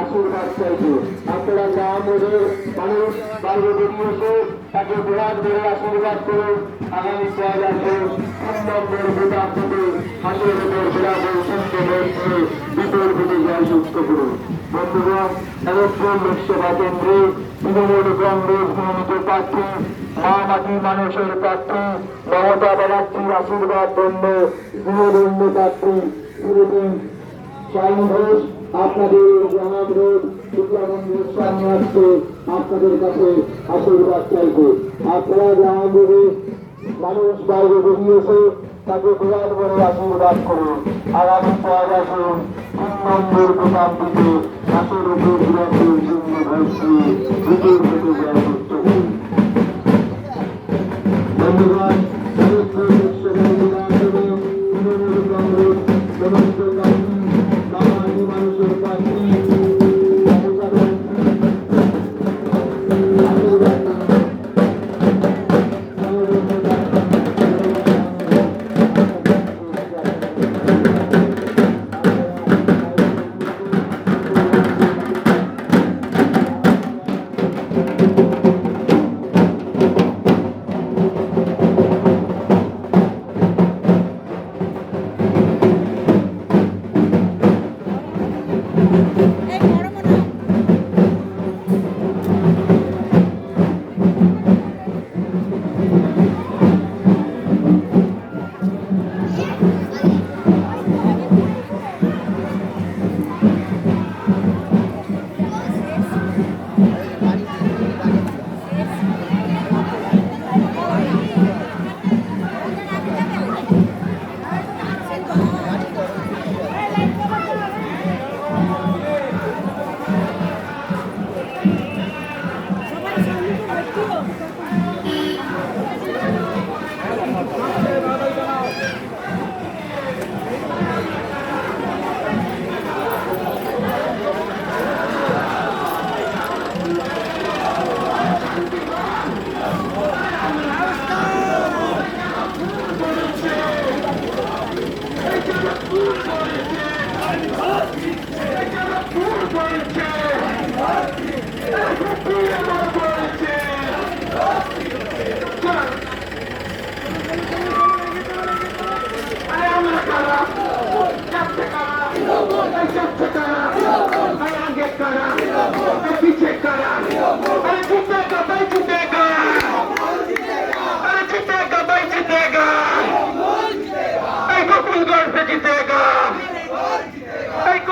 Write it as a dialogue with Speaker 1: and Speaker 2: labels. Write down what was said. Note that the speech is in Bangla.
Speaker 1: আশীর্বাদ চাইছে। আপনারা গ্রামের মানুষ বাইরে বেরিয়েছে তাকে বিরাট ধরে আশীর্বাদ করুন। আগামী ছয় আসে তিন নম্বর থেকে হাতের উপর বিরাট সুস্থ হয়েছে বিপুল ভোটে জয়যুক্ত করুন। বন্ধুগণ, এরকম লোকসভা কেন্দ্রে তৃণমূল কংগ্রেস মনোনীত প্রার্থী, মা মাটি মানুষের প্রার্থী, মমতা ব্যানার্জির আশীর্বাদ ধন্য গৃহধন্য প্রার্থী চিরদিন শাইন ঘোষ আপনাদের গ্রাম রোড শুক্লাগঞ্জের সামনে আসছে আপনাদের কাছে আশীর্বাদ চাইছে। আপনারা গ্রাম রোডে মানুষ বাইরে বেরিয়েছে তাকে বিরাট বড় আশীর্বাদ করুন। আগামী পর আসুন তিন নম্বর দোকান থেকে ভিতর থেকে জয়